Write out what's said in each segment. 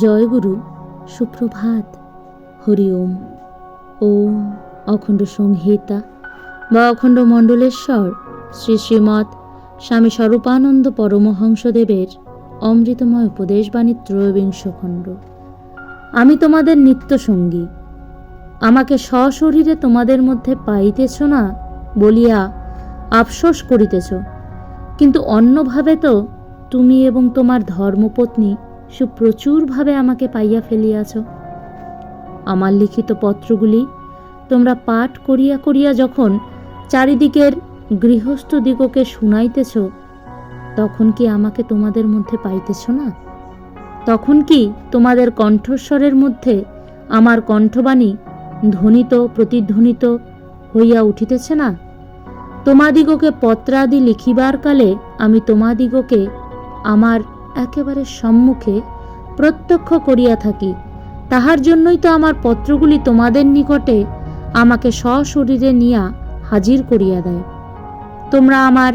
জয়গুরু সুপ্রভাত। হরি ওম। ওম অখণ্ড সংহিতা। বা অখণ্ড মণ্ডলেশ্বর, শ্রী শ্রীমৎ স্বামী স্বরূপানন্দ পরমহংসদেবের অমৃতময় উপদেশবাণী ত্রয়োবিংশ খণ্ড আমি তোমাদের নিত্য সঙ্গী। আমাকে সশরীরে তোমাদের মধ্যে পাইতেছ না বলিয়া আফসোস করিতেছ। কিন্তু অন্যভাবে তো তুমি এবং তোমার ধর্মপত্নী সুপ্রচুরভাবে আমাকে পাইয়া ফেলিয়াছ। আমার লিখিত পত্রগুলি তোমরা পাঠ করিয়া করিয়া যখন চারিদিকের গৃহস্থ দিগকে শুনাইতেছ, তখন কি আমাকে তোমাদের মধ্যে পাইতেছ না? তখন কি তোমাদের কণ্ঠস্বরের মধ্যে আমার কণ্ঠবাণী ধ্বনিত, প্রতিধ্বনিত হইয়া উঠিতেছে না? তোমাদিগকে পত্রাদি লিখিবার কালে আমি তোমাদিগকে আমার একেবারে সম্মুখে প্রত্যক্ষ করিয়া থাকি। তাহার জন্যই তো আমার পত্রগুলি তোমাদের নিকটে আমাকে সশরীরে নিয়া হাজির করিয়া দেয়। তোমরা আমার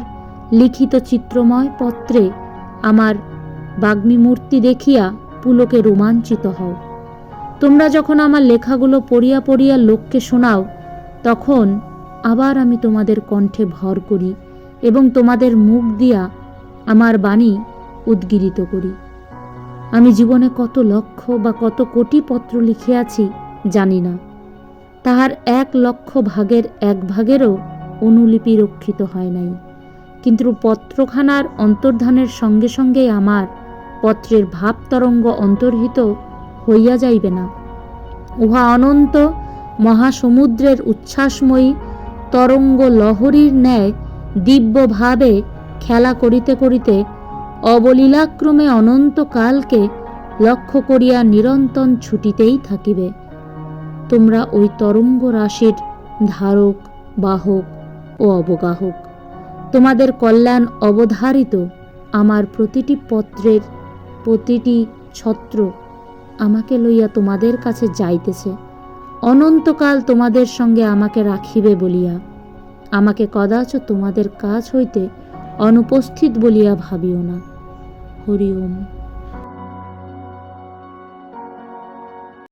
লিখিত চিত্রময় পত্রে আমার বাগ্মী মূর্তি দেখিয়া পুলকে রোমাঞ্চিত হও। তোমরা যখন আমার লেখাগুলো পড়িয়া পড়িয়া লোককে শোনাও, তখন আবার আমি তোমাদের কণ্ঠে ভর করি এবং তোমাদের মুখ দিয়া আমার বাণী উদ্গীরিত করি। আমি জীবনে কত লক্ষ বা কত কোটি পত্র লিখিয়াছি জানি না। তাহার এক লক্ষ ভাগের এক ভাগেরও অনুলিপি রক্ষিত হয় নাই। কিন্তু পত্রখানার অন্তর্ধানের সঙ্গে সঙ্গে আমার পত্রের ভাব তরঙ্গ অন্তর্হিত হইয়া যাইবে না। উহা অনন্ত মহাসমুদ্রের উচ্ছ্বাসময়ী তরঙ্গ লহরীর ন্যায় দিব্যভাবে খেলা করিতে করিতে অবলীলাক্রমে অনন্তকালকে লক্ষ্য করিয়া নিরন্তন ছুটিতেই থাকিবে। তোমরা ওই তরঙ্গ রাশির ধারক, বাহক ও অবগাহক। তোমাদের কল্যাণ অবধারিত আমার প্রতিটি পত্রের প্রতিটি ছত্র আমাকে লইয়া তোমাদের কাছে যাইতেছে। অনন্তকাল তোমাদের সঙ্গে আমাকে রাখিবে বলিয়া, আমাকে কদাচ তোমাদের কাজ হইতে অনুপস্থিত বলিয়া ভাবিও না। হরি ওম